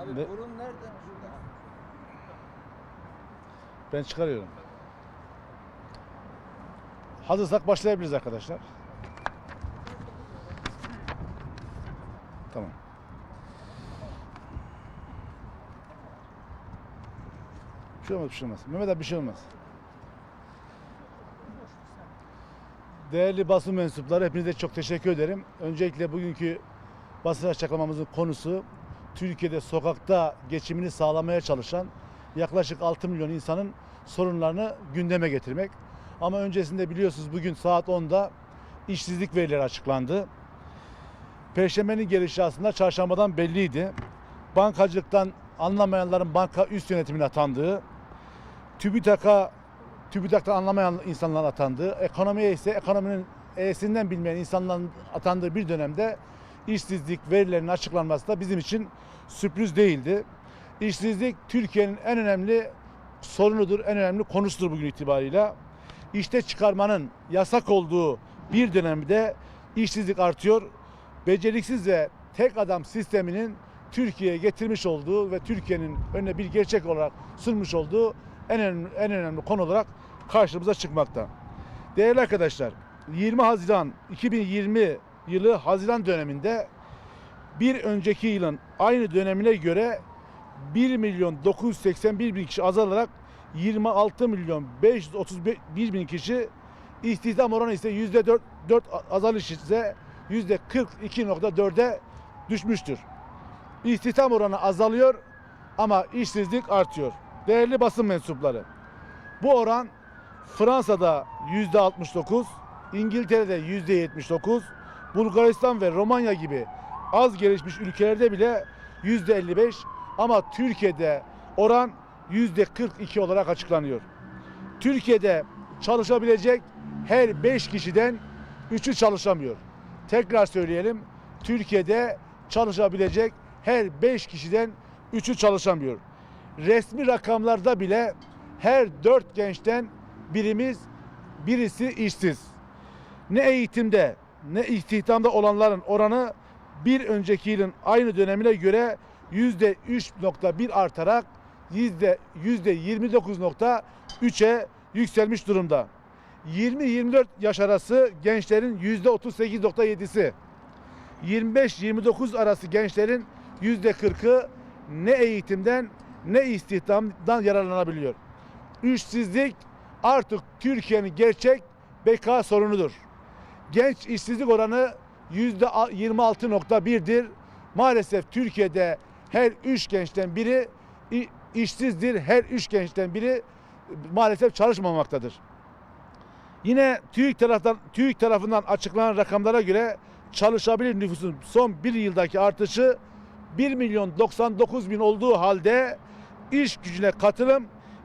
Abi Ve- burun nereden şurada? Ben çıkarıyorum. Hazırsak başlayabiliriz arkadaşlar. Tamam. Bir şey olmaz, bir şey olmaz. Mehmet abi bir şey olmaz. Değerli basın mensupları hepinize çok teşekkür ederim. Öncelikle bugünkü basın açıklamamızın konusu Türkiye'de sokakta geçimini sağlamaya çalışan yaklaşık 6 milyon insanın sorunlarını gündeme getirmek. Ama öncesinde biliyorsunuz bugün saat 10'da işsizlik verileri açıklandı. Perşembenin gelişi aslında çarşambadan belliydi. Bankacılıktan anlamayanların banka üst yönetimine atandığı, TÜBİTAK'a TÜBİTAK'tan anlamayan insanların atandığı, ekonomiye ise ekonominin E'sinden bilmeyen insanların atandığı bir dönemde işsizlik verilerinin açıklanması da bizim için sürpriz değildi. İşsizlik Türkiye'nin en önemli sorunudur, en önemli konusudur bugün itibariyle. İşte çıkarmanın yasak olduğu bir dönemde işsizlik artıyor. Beceriksiz ve tek adam sisteminin Türkiye'ye getirmiş olduğu ve Türkiye'nin önüne bir gerçek olarak sunmuş olduğu en önemli, en önemli konu olarak karşımıza çıkmakta. Değerli arkadaşlar, 20 Haziran 2020 yılı Haziran döneminde bir önceki yılın aynı dönemine göre 1 milyon 981 bin kişi azalarak 26 milyon 531 bin kişi istihdam oranı ise yüzde 4, 4 azalış ise yüzde 42.4'e düşmüştür. İstihdam oranı azalıyor ama işsizlik artıyor. Değerli basın mensupları. Bu oran Fransa'da yüzde 69, İngiltere'de yüzde 79, Bulgaristan ve Romanya gibi az gelişmiş ülkelerde bile yüzde 55 ama Türkiye'de oran yüzde 42 olarak açıklanıyor. Türkiye'de çalışabilecek her 5 kişiden 3'ü çalışamıyor. Tekrar söyleyelim. Türkiye'de çalışabilecek her 5 kişiden 3'ü çalışamıyor. Resmi rakamlarda bile her 4 gençten birimiz birisi işsiz. Ne eğitimde ne istihdamda olanların oranı bir önceki yılın aynı dönemine göre yüzde 3.1 artarak yüzde yüzde 29.3'e yükselmiş durumda. 20-24 yaş arası gençlerin yüzde 38.7'si, 25-29 arası gençlerin yüzde 40'ı ne eğitimden ne istihdamdan yararlanabiliyor. İşsizlik artık Türkiye'nin gerçek beka sorunudur. Genç işsizlik oranı yüzde 26.1'dir. Maalesef Türkiye'de her üç gençten biri işsizdir. Her üç gençten biri maalesef çalışmamaktadır. Yine TÜİK taraftan TÜİK tarafından açıklanan rakamlara göre çalışabilir nüfusun son bir yıldaki artışı 1 milyon 99 bin olduğu halde iş gücüne katılım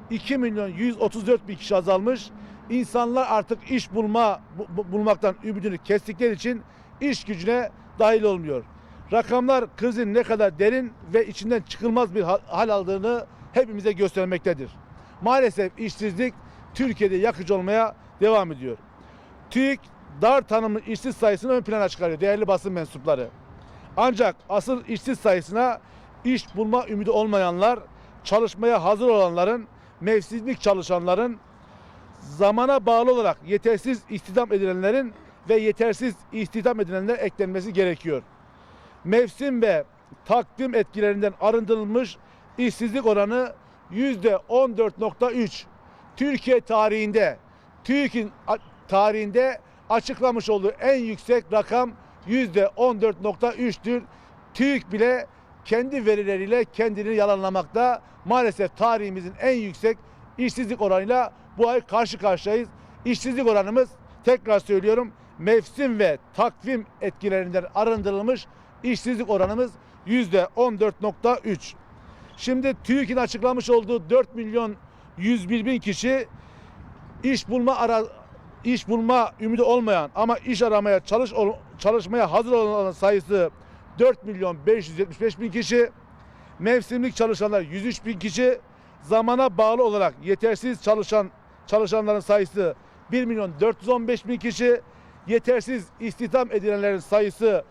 2 milyon 134 bin kişi azalmış. İnsanlar artık iş bulma bu- bu- bulmaktan ümidini kestikleri için iş gücüne dahil olmuyor. Rakamlar krizin ne kadar derin ve içinden çıkılmaz bir hal aldığını hepimize göstermektedir. Maalesef işsizlik Türkiye'de yakıcı olmaya devam ediyor. TÜİK dar tanımlı işsiz sayısını ön plana çıkarıyor değerli basın mensupları. Ancak asıl işsiz sayısına iş bulma ümidi olmayanlar, çalışmaya hazır olanların, mevsimlik çalışanların, zamana bağlı olarak yetersiz istihdam edilenlerin ve yetersiz istihdam edilenler eklenmesi gerekiyor. Mevsim ve takvim etkilerinden arındırılmış işsizlik oranı yüzde 14.3. Türkiye tarihinde, TÜİK'in tarihinde açıklamış olduğu en yüksek rakam yüzde 14.3'tür. TÜİK bile kendi verileriyle kendini yalanlamakta. Maalesef tarihimizin en yüksek işsizlik oranıyla bu ay karşı karşıyayız. İşsizlik oranımız tekrar söylüyorum mevsim ve takvim etkilerinden arındırılmış işsizlik oranımız yüzde 14.3. Şimdi TÜİK'in açıklamış olduğu 4 milyon 101 bin kişi iş bulma ara iş bulma ümidi olmayan ama iş aramaya çalış çalışmaya hazır olanların sayısı 4 milyon 575 bin kişi. Mevsimlik çalışanlar 103 bin kişi. Zamana bağlı olarak yetersiz çalışan çalışanların sayısı 1 milyon 415 bin kişi. Yetersiz istihdam edilenlerin sayısı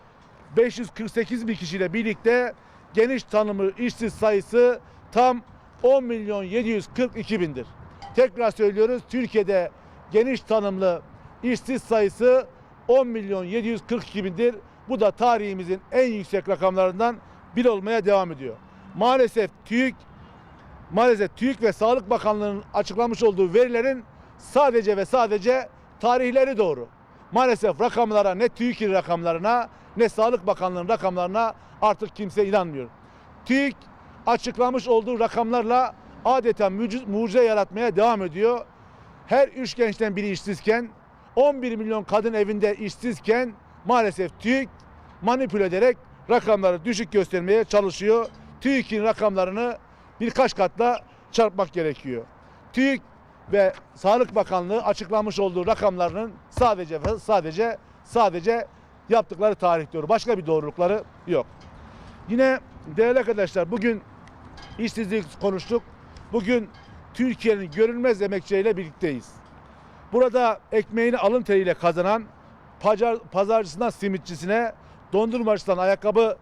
548 bin kişiyle birlikte geniş tanımlı işsiz sayısı tam 10 milyon 742 bindir. Tekrar söylüyoruz Türkiye'de geniş tanımlı işsiz sayısı 10 milyon 742 bindir. Bu da tarihimizin en yüksek rakamlarından biri olmaya devam ediyor. Maalesef TÜİK maalesef TÜİK ve Sağlık Bakanlığı'nın açıklamış olduğu verilerin sadece ve sadece tarihleri doğru. Maalesef rakamlara ne TÜİK'in rakamlarına ne Sağlık Bakanlığı'nın rakamlarına artık kimse inanmıyor. TÜİK açıklamış olduğu rakamlarla adeta mucize, yaratmaya devam ediyor. Her üç gençten biri işsizken 11 milyon kadın evinde işsizken maalesef TÜİK manipüle ederek rakamları düşük göstermeye çalışıyor. TÜİK'in rakamlarını birkaç katla çarpmak gerekiyor. TÜİK ve Sağlık Bakanlığı açıklamış olduğu rakamlarının sadece sadece sadece yaptıkları tarih doğru. Başka bir doğrulukları yok. Yine değerli arkadaşlar bugün işsizlik konuştuk. Bugün Türkiye'nin görünmez emekçileriyle birlikteyiz. Burada ekmeğini alın teriyle kazanan pazar, pazarcısından simitçisine, dondurmacısından ayakkabı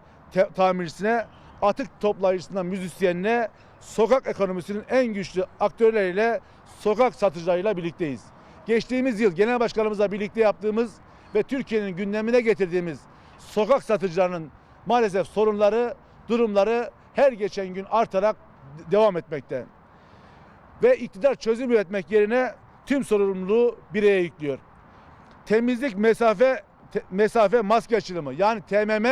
tamircisine, atık toplayıcısından müzisyenine, sokak ekonomisinin en güçlü aktörleriyle, sokak satıcılarıyla birlikteyiz. Geçtiğimiz yıl genel başkanımızla birlikte yaptığımız ve Türkiye'nin gündemine getirdiğimiz sokak satıcılarının maalesef sorunları, durumları her geçen gün artarak devam etmekte. Ve iktidar çözüm üretmek yerine tüm sorumluluğu bireye yüklüyor. Temizlik mesafe te- mesafe maske açılımı yani TMM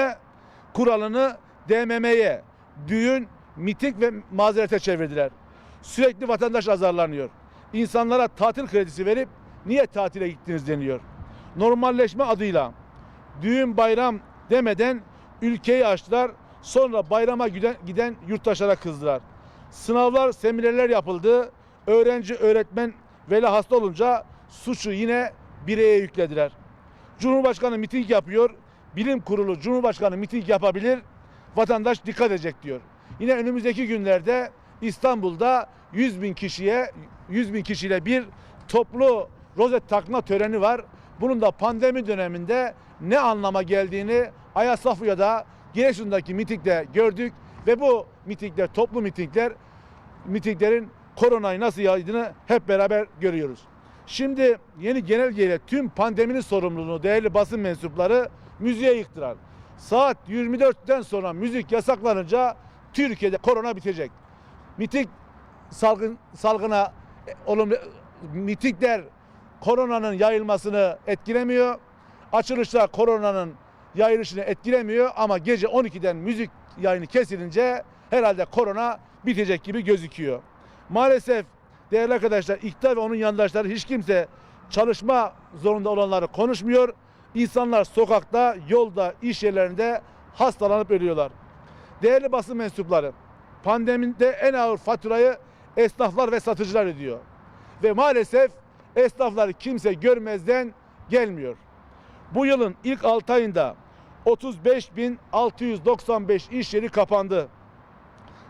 kuralını DMM'ye düğün, miting ve mazerete çevirdiler. Sürekli vatandaş azarlanıyor. İnsanlara tatil kredisi verip niye tatile gittiniz deniyor. Normalleşme adıyla düğün bayram demeden ülkeyi açtılar. Sonra bayrama giden, giden yurttaşlara kızdılar. Sınavlar, seminerler yapıldı. Öğrenci, öğretmen, veli hasta olunca suçu yine bireye yüklediler. Cumhurbaşkanı miting yapıyor. Bilim kurulu Cumhurbaşkanı miting yapabilir. Vatandaş dikkat edecek diyor. Yine önümüzdeki günlerde İstanbul'da 100 bin kişiye 100 bin kişiyle bir toplu rozet takma töreni var. Bunun da pandemi döneminde ne anlama geldiğini Ayasofya'da Giresun'daki mitingde gördük ve bu mitingler toplu mitingler mitinglerin koronayı nasıl yaydığını hep beraber görüyoruz. Şimdi yeni genelgeyle tüm pandeminin sorumluluğunu değerli basın mensupları müziğe yıktılar. Saat 24'ten sonra müzik yasaklanınca Türkiye'de korona bitecek. Miting salgın salgına e, olumlu mitingler koronanın yayılmasını etkilemiyor. Açılışlar koronanın yayılışını etkilemiyor ama gece 12'den müzik yayını kesilince herhalde korona bitecek gibi gözüküyor. Maalesef değerli arkadaşlar iktidar ve onun yandaşları hiç kimse çalışma zorunda olanları konuşmuyor. İnsanlar sokakta, yolda, iş yerlerinde hastalanıp ölüyorlar. Değerli basın mensupları, pandemide en ağır faturayı esnaflar ve satıcılar ödüyor. Ve maalesef esnafları kimse görmezden gelmiyor. Bu yılın ilk 6 ayında 35.695 iş yeri kapandı.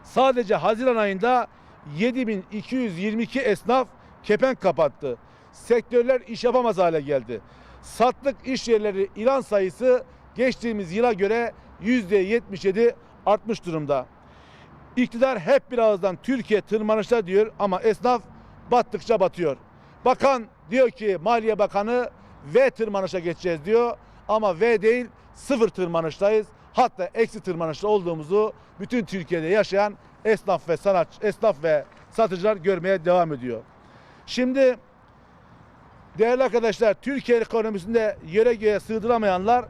Sadece Haziran ayında 7222 esnaf kepenk kapattı. Sektörler iş yapamaz hale geldi. Satlık iş yerleri ilan sayısı geçtiğimiz yıla göre %77 artmış durumda. İktidar hep bir ağızdan Türkiye tırmanışta diyor ama esnaf battıkça batıyor. Bakan diyor ki Maliye Bakanı V tırmanışa geçeceğiz diyor ama V değil sıfır tırmanıştayız. Hatta eksi tırmanışta olduğumuzu bütün Türkiye'de yaşayan esnaf ve sanat esnaf ve satıcılar görmeye devam ediyor. Şimdi değerli arkadaşlar Türkiye ekonomisinde yere göğe sığdıramayanlar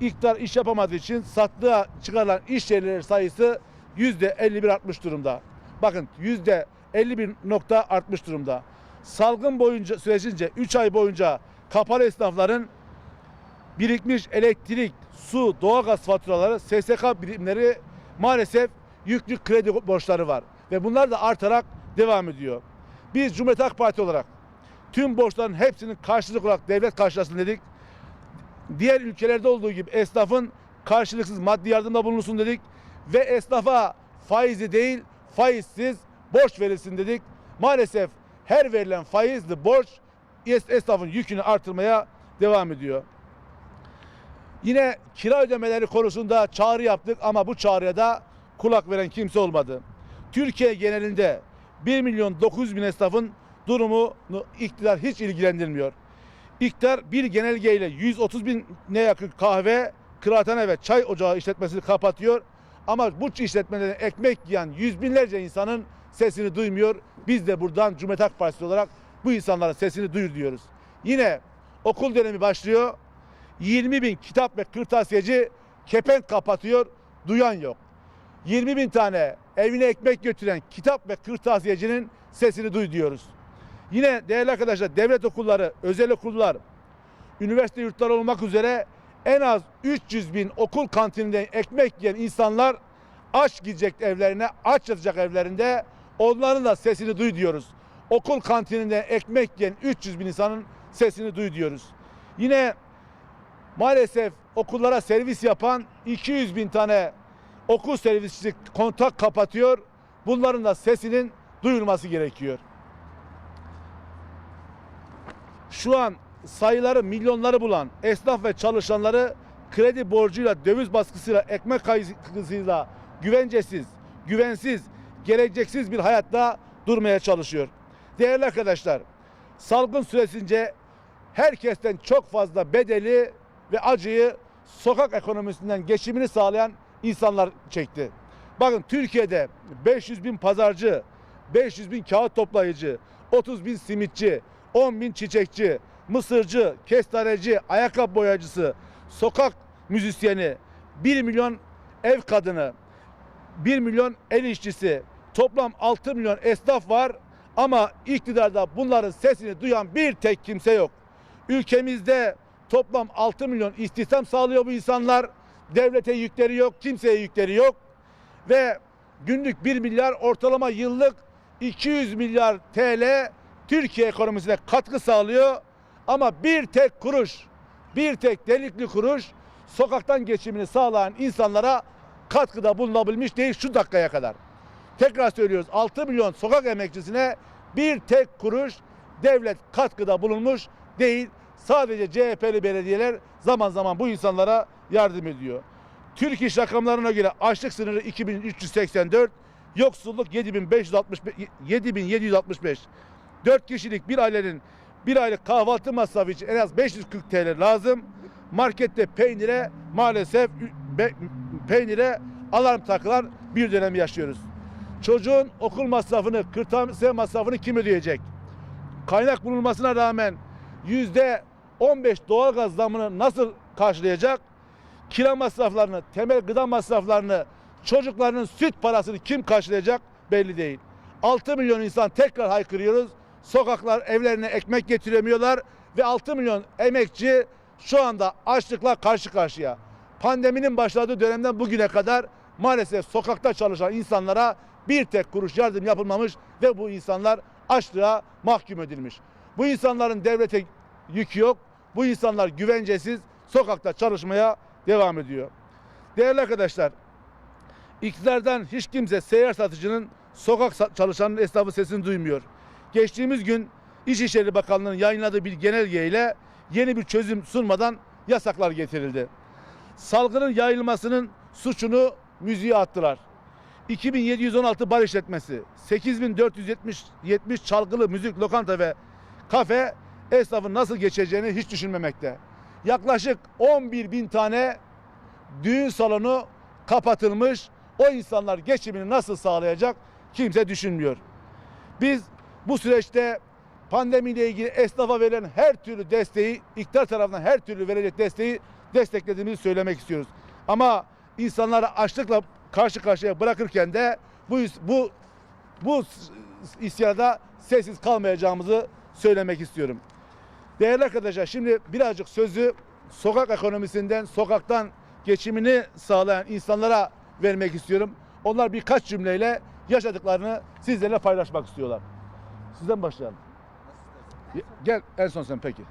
iktidar iş yapamadığı için satlığa çıkarılan iş yerleri sayısı yüzde 51 artmış durumda. Bakın yüzde 51 nokta artmış durumda. Salgın boyunca sürecince 3 ay boyunca kapalı esnafların birikmiş elektrik, su, doğalgaz faturaları, SSK birimleri maalesef yüklü kredi borçları var. Ve bunlar da artarak devam ediyor. Biz Cumhuriyet Halk Parti olarak tüm borçların hepsinin karşılık olarak devlet karşılasın dedik. Diğer ülkelerde olduğu gibi esnafın karşılıksız maddi yardımda bulunsun dedik. Ve esnafa faizi değil faizsiz borç verilsin dedik. Maalesef her verilen faizli borç es- esnafın yükünü artırmaya devam ediyor. Yine kira ödemeleri konusunda çağrı yaptık ama bu çağrıya da kulak veren kimse olmadı. Türkiye genelinde 1 milyon 900 bin esnafın durumunu iktidar hiç ilgilendirmiyor. İktidar bir genelgeyle 130 bin ne yakın kahve, kıraathane ve çay ocağı işletmesini kapatıyor. Ama bu işletmelerin ekmek yiyen yüz binlerce insanın sesini duymuyor. Biz de buradan Cumhuriyet Halk Partisi olarak bu insanların sesini duyur diyoruz. Yine okul dönemi başlıyor. 20 bin kitap ve kırtasiyeci kepenk kapatıyor. Duyan yok. 20 bin tane evine ekmek götüren kitap ve kırtasiyecinin sesini duy diyoruz. Yine değerli arkadaşlar devlet okulları, özel okullar, üniversite yurtları olmak üzere en az 300 bin okul kantininden ekmek yiyen insanlar aç gidecek evlerine, aç yatacak evlerinde onların da sesini duy diyoruz. Okul kantininden ekmek yiyen 300 bin insanın sesini duy diyoruz. Yine maalesef okullara servis yapan 200 bin tane okul servisçisi kontak kapatıyor. Bunların da sesinin duyulması gerekiyor. Şu an sayıları milyonları bulan esnaf ve çalışanları kredi borcuyla, döviz baskısıyla, ekmek kaygısıyla güvencesiz, güvensiz, geleceksiz bir hayatta durmaya çalışıyor. Değerli arkadaşlar, salgın süresince herkesten çok fazla bedeli ve acıyı sokak ekonomisinden geçimini sağlayan insanlar çekti. Bakın Türkiye'de 500 bin pazarcı, 500 bin kağıt toplayıcı, 30 bin simitçi, 10 bin çiçekçi, mısırcı, kestaneci, ayakkabı boyacısı, sokak müzisyeni, 1 milyon ev kadını, 1 milyon el işçisi, toplam 6 milyon esnaf var ama iktidarda bunların sesini duyan bir tek kimse yok. Ülkemizde toplam 6 milyon istihdam sağlıyor bu insanlar. Devlete yükleri yok, kimseye yükleri yok. Ve günlük 1 milyar ortalama yıllık 200 milyar TL Türkiye ekonomisine katkı sağlıyor. Ama bir tek kuruş, bir tek delikli kuruş sokaktan geçimini sağlayan insanlara katkıda bulunabilmiş değil şu dakikaya kadar. Tekrar söylüyoruz 6 milyon sokak emekçisine bir tek kuruş devlet katkıda bulunmuş değil. Sadece CHP'li belediyeler zaman zaman bu insanlara yardım ediyor. Türk İş rakamlarına göre açlık sınırı 2384, yoksulluk 7565 7765. 4 kişilik bir ailenin bir aylık kahvaltı masrafı için en az 540 TL lazım. Markette peynire maalesef peynire alarm takılan bir dönem yaşıyoruz. Çocuğun okul masrafını, kırtasiye masrafını kim ödeyecek? Kaynak bulunmasına rağmen yüzde 15 doğalgaz zamını nasıl karşılayacak? Kira masraflarını, temel gıda masraflarını, çocuklarının süt parasını kim karşılayacak belli değil. 6 milyon insan tekrar haykırıyoruz. Sokaklar evlerine ekmek getiremiyorlar ve 6 milyon emekçi şu anda açlıkla karşı karşıya. Pandeminin başladığı dönemden bugüne kadar maalesef sokakta çalışan insanlara bir tek kuruş yardım yapılmamış ve bu insanlar açlığa mahkum edilmiş. Bu insanların devlete yükü yok. Bu insanlar güvencesiz sokakta çalışmaya devam ediyor. Değerli arkadaşlar, iktidardan hiç kimse seyyar satıcının sokak çalışanın esnafı sesini duymuyor. Geçtiğimiz gün İçişleri Bakanlığı'nın yayınladığı bir genelgeyle yeni bir çözüm sunmadan yasaklar getirildi. Salgının yayılmasının suçunu müziğe attılar. 2716 bar işletmesi, 8470 70 çalgılı müzik lokanta ve kafe esnafın nasıl geçeceğini hiç düşünmemekte. Yaklaşık 11 bin tane düğün salonu kapatılmış. O insanlar geçimini nasıl sağlayacak kimse düşünmüyor. Biz bu süreçte pandemiyle ilgili esnafa verilen her türlü desteği, iktidar tarafından her türlü verecek desteği desteklediğimizi söylemek istiyoruz. Ama insanları açlıkla karşı karşıya bırakırken de bu bu bu isyada sessiz kalmayacağımızı söylemek istiyorum. Değerli arkadaşlar şimdi birazcık sözü sokak ekonomisinden, sokaktan geçimini sağlayan insanlara vermek istiyorum. Onlar birkaç cümleyle yaşadıklarını sizlerle paylaşmak istiyorlar. Sizden başlayalım. Gel en son sen peki.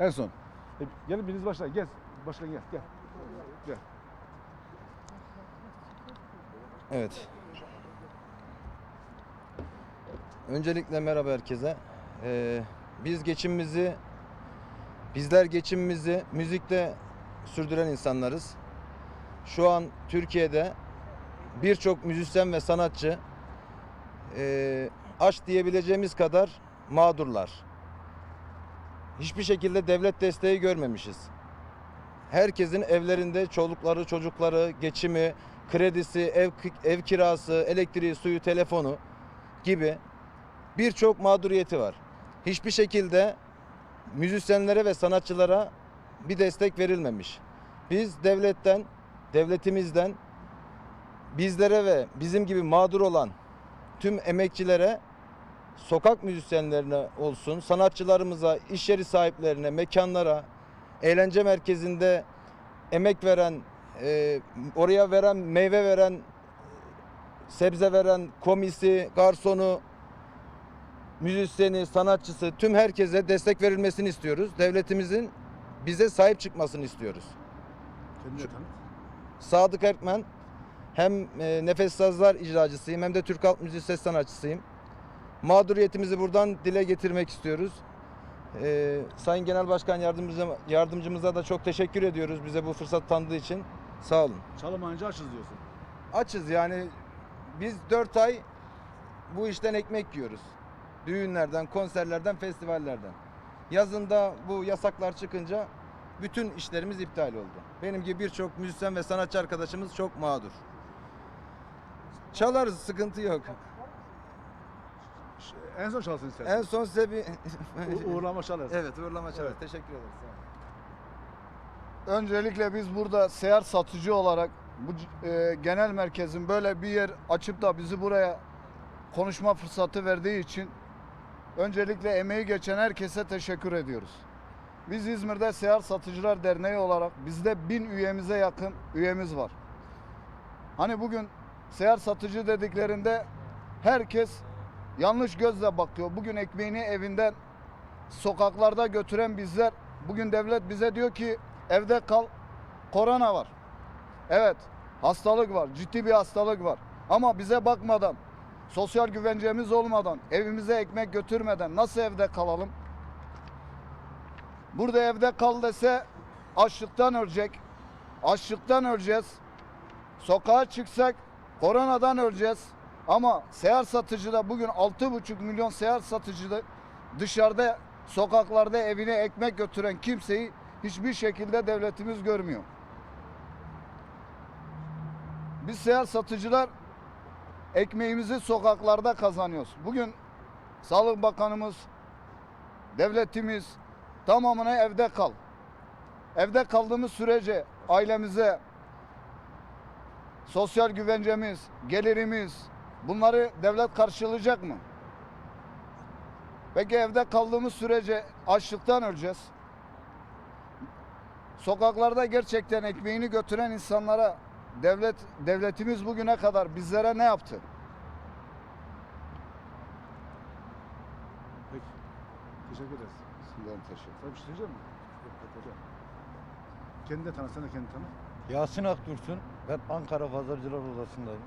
En son. E, Gelin biriniz başlayın. Gel. Başlayın gel. Gel. Gel. Evet. Öncelikle merhaba herkese. Ee, biz geçimimizi, bizler geçimimizi müzikte sürdüren insanlarız. Şu an Türkiye'de birçok müzisyen ve sanatçı e, aç diyebileceğimiz kadar mağdurlar. Hiçbir şekilde devlet desteği görmemişiz. Herkesin evlerinde çolukları, çocukları, geçimi, kredisi, ev ev kirası, elektriği, suyu, telefonu gibi birçok mağduriyeti var. Hiçbir şekilde müzisyenlere ve sanatçılara bir destek verilmemiş. Biz devletten, devletimizden bizlere ve bizim gibi mağdur olan tüm emekçilere, sokak müzisyenlerine olsun, sanatçılarımıza, iş yeri sahiplerine, mekanlara, eğlence merkezinde emek veren, e, oraya veren, meyve veren, sebze veren komisi, garsonu, müzisyeni, sanatçısı tüm herkese destek verilmesini istiyoruz. Devletimizin bize sahip çıkmasını istiyoruz. Tanıt. Sadık Erkmen hem e, Nefes Sazlar icracısıyım hem de Türk Halk Müziği ses sanatçısıyım. Mağduriyetimizi buradan dile getirmek istiyoruz. E, Sayın Genel Başkan yardımcımıza, yardımcımıza da çok teşekkür ediyoruz bize bu fırsat tanıdığı için. Sağ olun. Çalamayınca açız diyorsun. Açız yani biz 4 ay bu işten ekmek yiyoruz. Düğünlerden, konserlerden, festivallerden. Yazında bu yasaklar çıkınca bütün işlerimiz iptal oldu. Benim gibi birçok müzisyen ve sanatçı arkadaşımız çok mağdur. Çalarız, sıkıntı yok. En son çalsın istersen. En son size bir... U- uğurlama çalarız. evet, uğurlama çalarız. Evet. Teşekkür ederiz. Sağ olun. Öncelikle biz burada seyahat satıcı olarak bu e, genel merkezin böyle bir yer açıp da bizi buraya konuşma fırsatı verdiği için öncelikle emeği geçen herkese teşekkür ediyoruz. Biz İzmir'de Seyahat Satıcılar Derneği olarak bizde bin üyemize yakın üyemiz var. Hani bugün seyahat satıcı dediklerinde herkes yanlış gözle bakıyor. Bugün ekmeğini evinden sokaklarda götüren bizler bugün devlet bize diyor ki evde kal korona var. Evet hastalık var ciddi bir hastalık var ama bize bakmadan sosyal güvencemiz olmadan evimize ekmek götürmeden nasıl evde kalalım? Burada evde kal dese açlıktan ölecek. Açlıktan öleceğiz. Sokağa çıksak koronadan öleceğiz. Ama seyahat satıcıda bugün 6,5 milyon seyahat satıcıda dışarıda sokaklarda evine ekmek götüren kimseyi hiçbir şekilde devletimiz görmüyor. Biz seyahat satıcılar ekmeğimizi sokaklarda kazanıyoruz. Bugün Sağlık Bakanımız, devletimiz tamamına evde kal. Evde kaldığımız sürece ailemize sosyal güvencemiz, gelirimiz bunları devlet karşılayacak mı? Peki evde kaldığımız sürece açlıktan öleceğiz. Sokaklarda gerçekten ekmeğini götüren insanlara devlet devletimiz bugüne kadar bizlere ne yaptı? Peki. Teşekkür ederiz. Sizlerin teşekkür. Sen bir şey söyleyecek misin? Yok, yok, hocam. Kendini de tanı, sen de kendini tanı. Yasin Akdursun. Ben Ankara Pazarcılar Odası'ndayım.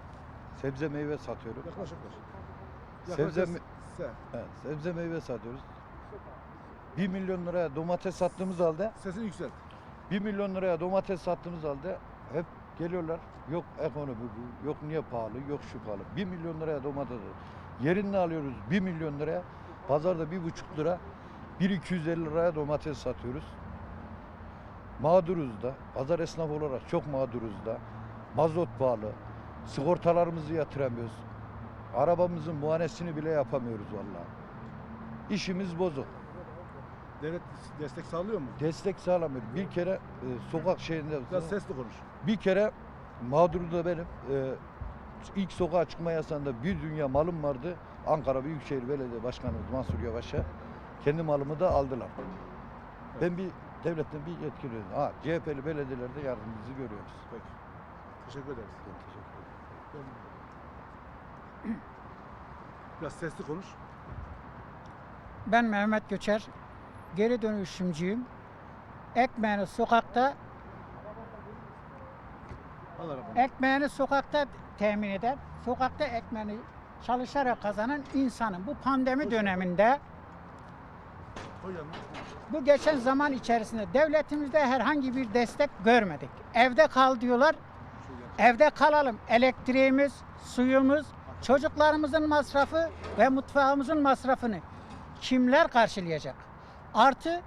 Sebze meyve satıyorum. Yaklaş yaklaş. Sebze mi-. Evet, sebze meyve satıyoruz. 1 milyon liraya domates sattığımız halde Sesini yükselt. 1 milyon liraya domates sattığımız halde hep geliyorlar. Yok ekonomi bu, yok niye pahalı, yok şu pahalı. 1 milyon liraya domates Yerinde alıyoruz 1 milyon liraya. Pazarda 1,5 lira, 1,250 liraya domates satıyoruz. Mağduruz da. Pazar esnafı olarak çok mağduruz da. Mazot pahalı. Sigortalarımızı yatıramıyoruz. Arabamızın muayenesini bile yapamıyoruz vallahi. İşimiz bozuk. Devlet destek sağlıyor mu? Destek sağlamıyor. Bir kere e, sokak şeyinde Biraz sesli konuş. bir kere mağduru da benim. E, ilk sokağa çıkma yasağında bir dünya malım vardı. Ankara Büyükşehir Belediye Başkanımız Mansur Yavaş'a kendi malımı da aldılar. Ben bir devletten bir yetki veriyorum. Ha, CHP'li belediyelerde yardımımızı görüyoruz. Peki. Teşekkür ederiz. Ben teşekkür ederim. Biraz sesli konuş. Ben Mehmet Göçer. Geri dönüşümcüyüm. Ekmeğini sokakta, ekmeğini sokakta temin eden, sokakta ekmeğini çalışarak kazanan insanım. Bu pandemi döneminde, bu geçen zaman içerisinde devletimizde herhangi bir destek görmedik. Evde kal diyorlar. Evde kalalım. Elektriğimiz, suyumuz, çocuklarımızın masrafı ve mutfağımızın masrafını kimler karşılayacak? Artı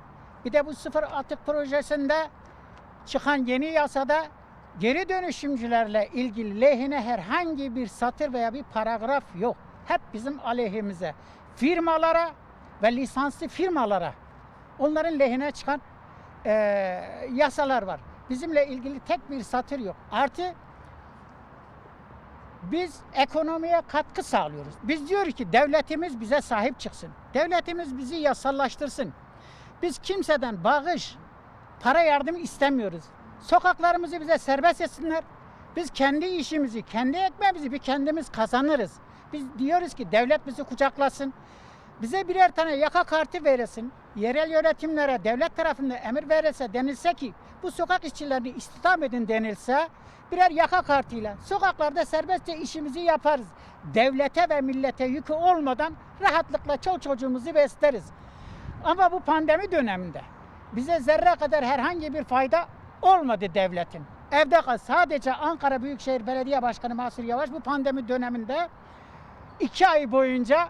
bir de bu sıfır atık projesinde çıkan yeni yasada geri dönüşümcülerle ilgili lehine herhangi bir satır veya bir paragraf yok. Hep bizim aleyhimize. Firmalara ve lisanslı firmalara onların lehine çıkan eee, yasalar var. Bizimle ilgili tek bir satır yok. Artı biz ekonomiye katkı sağlıyoruz. Biz diyor ki devletimiz bize sahip çıksın. Devletimiz bizi yasallaştırsın. Biz kimseden bağış, para yardım istemiyoruz. Sokaklarımızı bize serbest etsinler. Biz kendi işimizi, kendi ekmeğimizi bir kendimiz kazanırız. Biz diyoruz ki devlet bizi kucaklasın. Bize birer tane yaka kartı veresin. Yerel yönetimlere devlet tarafından emir verilse denilse ki bu sokak işçilerini istihdam edin denilse birer yaka kartıyla sokaklarda serbestçe işimizi yaparız. Devlete ve millete yükü olmadan rahatlıkla çok çocuğumuzu besleriz. Ama bu pandemi döneminde bize zerre kadar herhangi bir fayda olmadı devletin. Evde kal. Sadece Ankara Büyükşehir Belediye Başkanı Mahsur Yavaş bu pandemi döneminde iki ay boyunca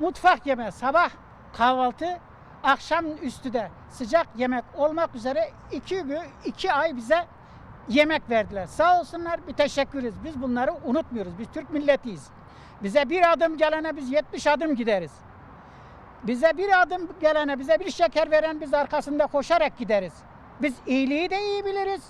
mutfak yemeği, sabah kahvaltı, akşam üstü de sıcak yemek olmak üzere iki gün, iki ay bize yemek verdiler. Sağ olsunlar bir teşekkürüz. Biz bunları unutmuyoruz. Biz Türk milletiyiz. Bize bir adım gelene biz 70 adım gideriz. Bize bir adım gelene, bize bir şeker veren biz arkasında koşarak gideriz. Biz iyiliği de iyi biliriz,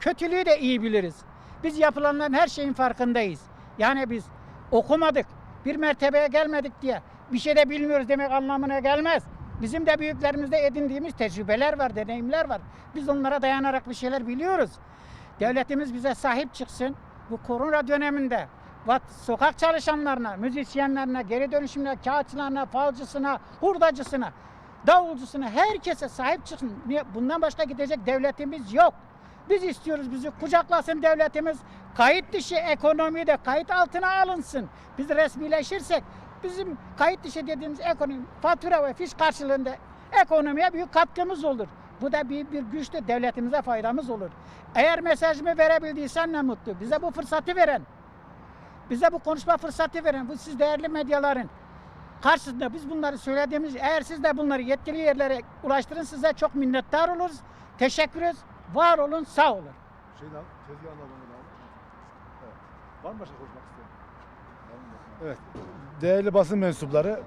kötülüğü de iyi biliriz. Biz yapılanların her şeyin farkındayız. Yani biz okumadık, bir mertebeye gelmedik diye bir şey de bilmiyoruz demek anlamına gelmez. Bizim de büyüklerimizde edindiğimiz tecrübeler var, deneyimler var. Biz onlara dayanarak bir şeyler biliyoruz. Devletimiz bize sahip çıksın. Bu korona döneminde vat, sokak çalışanlarına, müzisyenlerine, geri dönüşümüne, kağıtçılarına, falcısına, hurdacısına, davulcusuna herkese sahip çıksın. Bundan başka gidecek devletimiz yok. Biz istiyoruz bizi kucaklasın devletimiz. Kayıt dışı ekonomi de kayıt altına alınsın. Biz resmileşirsek bizim kayıt dışı dediğimiz ekonomi fatura ve fiş karşılığında ekonomiye büyük katkımız olur. Bu da büyük bir güçtür. Devletimize faydamız olur. Eğer mesajımı verebildiysen ne mutlu. Bize bu fırsatı veren, bize bu konuşma fırsatı veren, bu siz değerli medyaların karşısında biz bunları söylediğimiz, eğer siz de bunları yetkili yerlere ulaştırın size çok minnettar oluruz. Teşekkür ederiz. Var olun, sağ olun. Şeyden al, tezgahını al onu da. Evet. Var mı başka konuşmak isteyen? Evet. Değerli basın mensupları,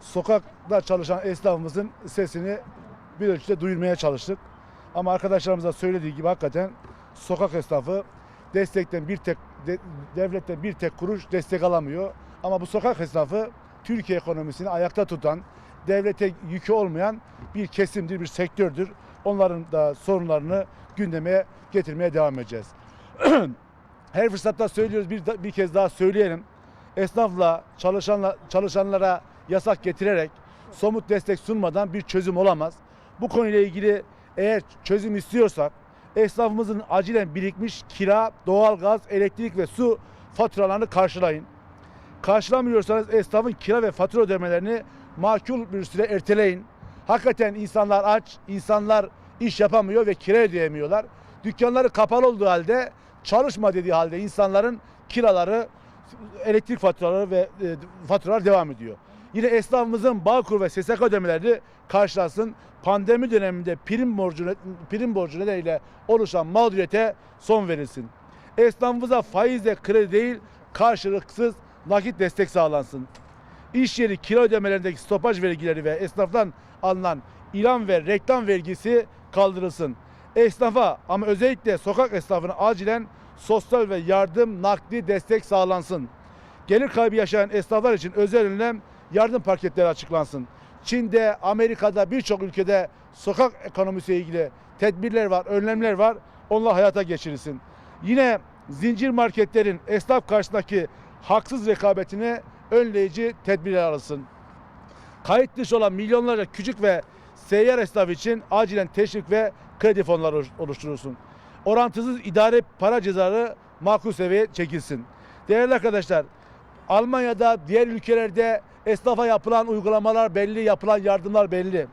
sokakta çalışan esnafımızın sesini bir ölçüde duyurmaya çalıştık. Ama arkadaşlarımıza söylediği gibi hakikaten sokak esnafı destekten bir tek de- devletten bir tek kuruş destek alamıyor. Ama bu sokak esnafı Türkiye ekonomisini ayakta tutan, devlete yükü olmayan bir kesimdir, bir sektördür. Onların da sorunlarını gündeme getirmeye devam edeceğiz. Her fırsatta söylüyoruz bir, bir kez daha söyleyelim. Esnafla çalışanla, çalışanlara yasak getirerek somut destek sunmadan bir çözüm olamaz. Bu konuyla ilgili eğer çözüm istiyorsak esnafımızın acilen birikmiş kira, doğalgaz, elektrik ve su faturalarını karşılayın. Karşılamıyorsanız esnafın kira ve fatura ödemelerini makul bir süre erteleyin. Hakikaten insanlar aç, insanlar iş yapamıyor ve kira ödeyemiyorlar. Dükkanları kapalı olduğu halde, çalışma dediği halde insanların kiraları, elektrik faturaları ve e, faturalar devam ediyor. Yine esnafımızın Bağkur ve SSK ödemelerini karşılasın. Pandemi döneminde prim borcu, prim borcu nedeniyle oluşan mağduriyete son verilsin. Esnafımıza faizle kredi değil, karşılıksız nakit destek sağlansın. İş yeri kira ödemelerindeki stopaj vergileri ve esnaftan alınan ilan ve reklam vergisi kaldırılsın. Esnafa ama özellikle sokak esnafına acilen sosyal ve yardım nakdi destek sağlansın. Gelir kaybı yaşayan esnaflar için özel önlem yardım paketleri açıklansın. Çin'de, Amerika'da birçok ülkede sokak ekonomisiyle ilgili tedbirler var, önlemler var. Onlar hayata geçirilsin. Yine zincir marketlerin esnaf karşısındaki haksız rekabetine önleyici tedbirler alınsın. Kayıt dışı olan milyonlarca küçük ve seyyar esnaf için acilen teşvik ve kredi fonları oluş- oluşturulsun. Orantısız idare para cezaları makul seviyeye çekilsin. Değerli arkadaşlar, Almanya'da, diğer ülkelerde esnafa yapılan uygulamalar belli, yapılan yardımlar belli.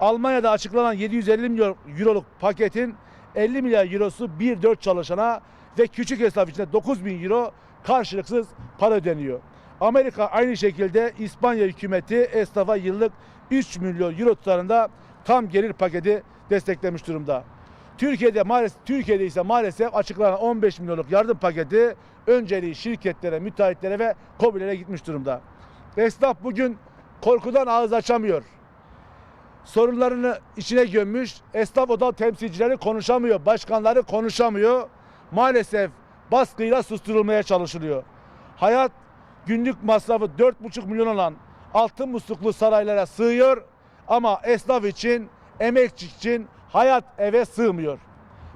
Almanya'da açıklanan 750 milyon euroluk paketin 50 milyar eurosu 1-4 çalışana ve küçük esnaf için de 9 bin euro karşılıksız para ödeniyor. Amerika aynı şekilde İspanya hükümeti esnafa yıllık 3 milyon euro tutarında tam gelir paketi desteklemiş durumda. Türkiye'de maalesef Türkiye'de ise maalesef açıklanan 15 milyonluk yardım paketi önceliği şirketlere, müteahhitlere ve KOBİ'lere gitmiş durumda. Esnaf bugün korkudan ağız açamıyor. Sorunlarını içine gömmüş. Esnaf oda temsilcileri konuşamıyor. Başkanları konuşamıyor. Maalesef baskıyla susturulmaya çalışılıyor. Hayat günlük masrafı 4,5 milyon olan altın musluklu saraylara sığıyor ama esnaf için, emekçi için hayat eve sığmıyor.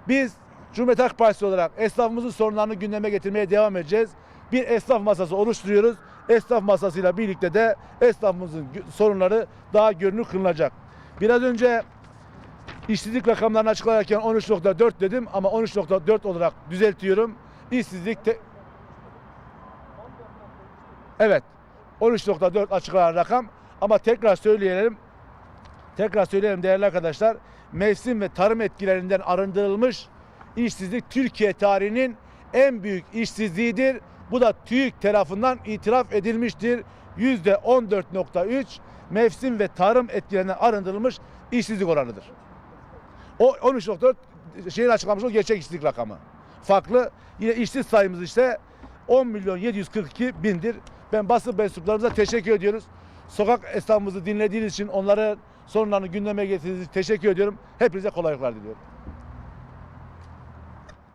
Biz Cumhuriyet Halk Partisi olarak esnafımızın sorunlarını gündeme getirmeye devam edeceğiz. Bir esnaf masası oluşturuyoruz. Esnaf masasıyla birlikte de esnafımızın sorunları daha görünür kılınacak. Biraz önce işsizlik rakamlarını açıklarken 13.4 dedim ama 13.4 olarak düzeltiyorum. İşsizlik te- Evet. 13.4 açıklanan rakam ama tekrar söyleyelim. Tekrar söyleyelim değerli arkadaşlar. Mevsim ve tarım etkilerinden arındırılmış işsizlik Türkiye tarihinin en büyük işsizliğidir. Bu da TÜİK tarafından itiraf edilmiştir. %14.3 mevsim ve tarım etkilerinden arındırılmış işsizlik oranıdır. O 13.4 şeyin açıklamış o gerçek işsizlik rakamı. Farklı yine işsiz sayımız işte 10 milyon 742 bindir. Ben basın mensuplarımıza teşekkür ediyoruz. Sokak esnafımızı dinlediğiniz için onların sorunlarını gündeme getirdiğiniz teşekkür ediyorum. Hepinize kolaylıklar diliyorum.